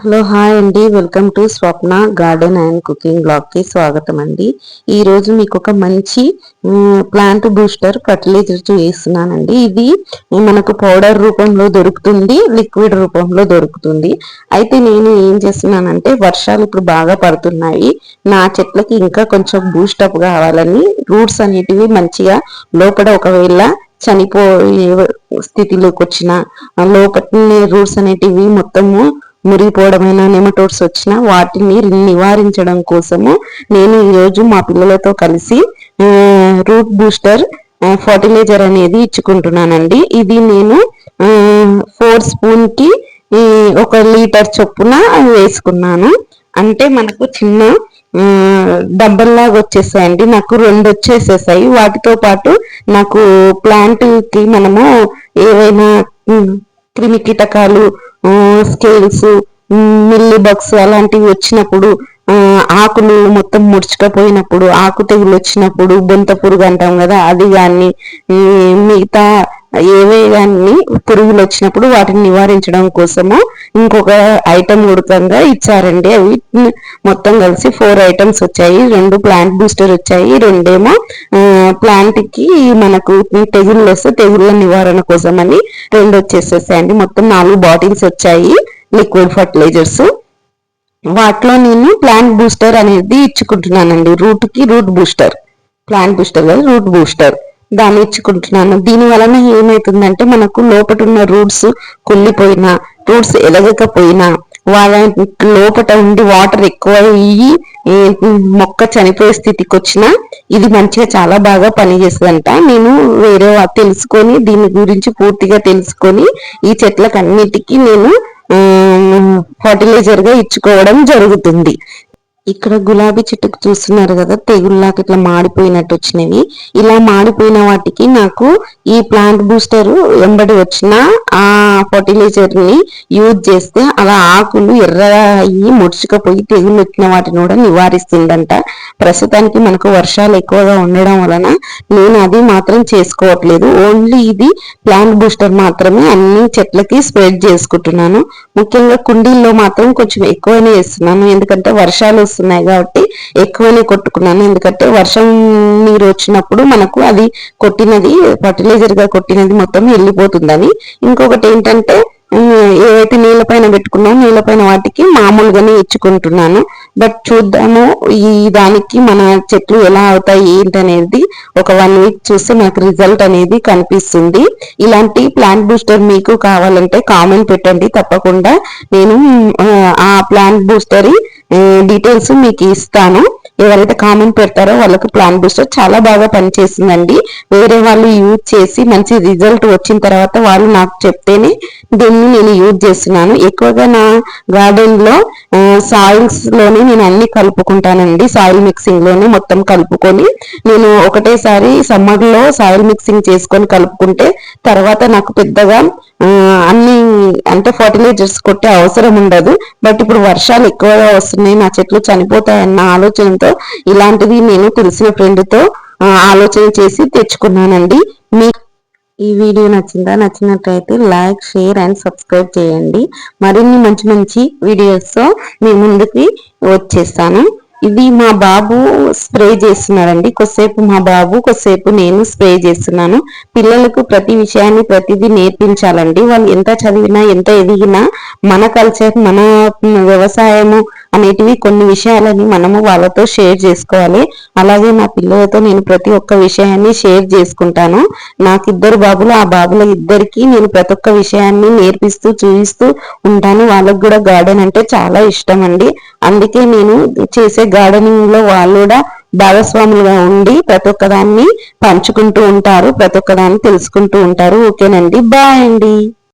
Hello hi అండి. Welcome to Swapna garden and cooking బ్లాగ్కి స్వాగతం అండి. ఈ రోజు మీకు ఒక మంచి ప్లాంట్ బూస్టర్ ఫర్టిలైజర్ చేస్తున్నానండి. ఇది మనకు పౌడర్ రూపంలో దొరుకుతుంది లిక్విడ్ రూపంలో దొరుకుతుంది. అయితే నేను ఏం చేస్తున్నానంటే వర్షాలు ఇప్పుడు బాగా పడుతున్నాయి. నా చెట్లకి ఇంకా కొంచెం బూస్టప్ కావాలని రూట్స్ అనేటివి మంచిగా లోపల ఒకవేళ చనిపోయే స్థితిలోకి వచ్చిన లోపల రూట్స్ అనేటివి మొత్తము మురిగిపోవడమైన నెమటోడ్స్ వచ్చిన వాటిని నివారించడం కోసము నేను ఈరోజు మా పిల్లలతో కలిసి రూట్ బూస్టర్ ఫర్టిలైజర్ అనేది ఇచ్చుకుంటున్నానండి. ఇది నేను ఫోర్ స్పూన్కి ఒక లీటర్ చొప్పున వేసుకున్నాను. అంటే మనకు చిన్న డబ్బల్లాగా వచ్చేసాయండి. నాకు రెండు వచ్చేసేసాయి. వాటితో పాటు నాకు ప్లాంట్కి మనము ఏవైనా క్రిమి కీటకాలు స్కేల్స్ మిల్లీ బగ్స్ అలాంటివి వచ్చినప్పుడు ఆకులు మొత్తం ముడుచుకపోయినప్పుడు ఆకు తెగులు వచ్చినప్పుడు బొంత పురుగు అంటాం కదా అది కానీ మిగతా ఏవే కానీ పురుగులు వచ్చినప్పుడు వాటిని నివారించడం కోసము ఇంకొక ఐటమ్ ఉడకంగా ఇచ్చారండి. అవి మొత్తం కలిసి ఫోర్ ఐటమ్స్ వచ్చాయి. రెండు ప్లాంట్ బూస్టర్ వచ్చాయి. రెండేమో ప్లాంట్కి మనకు తెగుళ్ళు వస్తే తెగుళ్ళ నివారణ కోసం అని రెండు వచ్చేసేసాయండి. మొత్తం నాలుగు బాటిల్స్ వచ్చాయి. లిక్విడ్ ఫర్టిలైజర్స్ వాటిలో నేను ప్లాంట్ బూస్టర్ అనేది ఇచ్చుకుంటున్నానండి. రూట్కి రూట్ బూస్టర్ ప్లాంట్ బూస్టర్ కాదు రూట్ బూస్టర్ దాన్ని ఇచ్చుకుంటున్నాను దీని వలన ఏమవుతుందంటే మనకు లోపట ఉన్న రూట్స్ కుళ్ళిపోయినా రూట్స్ ఎదగకపోయినా వాళ్ళ లోపట ఉండి వాటర్ ఎక్కువ అయ్యి మొక్క చనిపోయే స్థితికి వచ్చినా ఇది మంచిగా చాలా బాగా పనిచేస్తుందంట. నేను వేరే తెలుసుకొని దీని గురించి పూర్తిగా తెలుసుకొని ఈ చెట్లకు అన్నిటికీ నేను ఫర్టిలైజర్గా ఇచ్చుకోవడం జరుగుతుంది. ఇక్కడ గులాబీ చెట్టుకు చూస్తున్నారు కదా తెగుల్లాకి ఇట్లా మాడిపోయినట్టు వచ్చినవి. ఇలా మాడిపోయిన వాటికి నాకు ఈ ప్లాంట్ బూస్టర్ వెంబడి వచ్చిన ఆ ఫర్టిలైజర్ని యూజ్ చేస్తే అలా ఆకులు ఎర్ర అయ్యి ముడుచుకపోయి తెగులు వచ్చిన వాటిని కూడా నివారిస్తుందంట. ప్రస్తుతానికి మనకు వర్షాలు ఎక్కువగా ఉండడం వలన నేను అది మాత్రం చేసుకోవట్లేదు. ఓన్లీ ఇది ప్లాంట్ బూస్టర్ మాత్రమే అన్ని చెట్లకి స్ప్రెడ్ చేసుకుంటున్నాను. ముఖ్యంగా కుండీల్లో మాత్రం కొంచెం ఎక్కువనే వేస్తున్నాను. ఎందుకంటే వర్షాలు వస్తున్నాయి కాబట్టి ఎక్కువనే కొట్టుకున్నాను. ఎందుకంటే వర్షం నీరు వచ్చినప్పుడు మనకు అది కొట్టినది ఫర్టిలైజర్గా కొట్టినది మొత్తం వెళ్ళిపోతుందని. ఇంకొకటి ఏంటంటే ఏవైతే నీళ్ళ పైన పెట్టుకున్నామో నీళ్ళ పైన వాటికి మామూలుగానే ఇచ్చుకుంటున్నాను. బట్ చూద్దాము ఈ దానికి మన చెట్లు ఎలా అవుతాయి ఏంటనేది ఒక వన్ వీక్ చూస్తే నాకు రిజల్ట్ అనేది కనిపిస్తుంది. ఇలాంటి ప్లాంట్ బూస్టర్ మీకు కావాలంటే కామెంట్ పెట్టండి తప్పకుండా. నేను ఆ ప్లాంట్ బూస్టర్ డీటెయిల్స్ మీకు ఇస్తాను. ఎవరైతే కామెంట్ పెడతారో వాళ్ళకి ప్లాన్ బూస్టర్ చాలా బాగా పనిచేసిందండి. వేరే వాళ్ళు యూజ్ చేసి మంచి రిజల్ట్ వచ్చిన తర్వాత వాళ్ళు నాకు చెప్తేనే దీన్ని నేను యూజ్ చేస్తున్నాను. ఎక్కువగా నా గార్డెన్లో సాయిల్స్లోనే నేను అన్ని కలుపుకుంటానండి. సాయిల్ మిక్సింగ్లోనే మొత్తం కలుపుకొని నేను ఒకటేసారి సమ్మర్లో సాయిల్ మిక్సింగ్ చేసుకొని కలుపుకుంటే తర్వాత నాకు పెద్దగా అన్ని అంటే ఫర్టిలైజర్స్ కొట్టే అవసరం ఉండదు. బట్ ఇప్పుడు వర్షాలు ఎక్కువగా వస్తున్నాయి నా చెట్లు చనిపోతాయన్న ఆలోచనతో ఇలాంటిది నేను తెలిసిన ఫ్రెండ్తో ఆలోచన చేసి తెచ్చుకున్నానండి. మీ ఈ వీడియో నచ్చిందా? నచ్చినట్లయితే లైక్ షేర్ అండ్ సబ్స్క్రైబ్ చేయండి. మరిన్ని మంచి మంచి వీడియోస్తో మీ ముందుకి వచ్చేస్తాను. ఇది మా బాబు స్ప్రే చేస్తున్నారండి కొద్దిసేపు మా బాబు కొద్దిసేపు నేను స్ప్రే చేస్తున్నాను. పిల్లలకు ప్రతి విషయాన్ని ప్రతిదీ నేర్పించాలండి. వాళ్ళు ఎంత చదివినా ఎంత ఎదిగినా మన కల్చర్ మన వ్యవసాయము అనేటివి కొన్ని విషయాలని మనము వాళ్ళతో షేర్ చేసుకోవాలి. అలాగే నా పిల్లలతో నేను ప్రతి ఒక్క విషయాన్ని షేర్ చేసుకుంటాను. నాకు ఇద్దరు బాబులు ఆ బాబుల ఇద్దరికి నేను ప్రతి ఒక్క విషయాన్ని నేర్పిస్తూ చూపిస్తూ ఉంటాను. వాళ్ళకు కూడా గార్డెన్ అంటే చాలా ఇష్టం అండి అందుకే నేను చేసే గార్డెనింగ్లో వాళ్ళు కూడా భాగస్వాములుగా ఉండి ప్రతి ఒక్కదాన్ని పంచుకుంటూ ఉంటారు ప్రతి ఒక్కదాన్ని తెలుసుకుంటూ ఉంటారు. ఓకేనండి. బాయ్ అండి.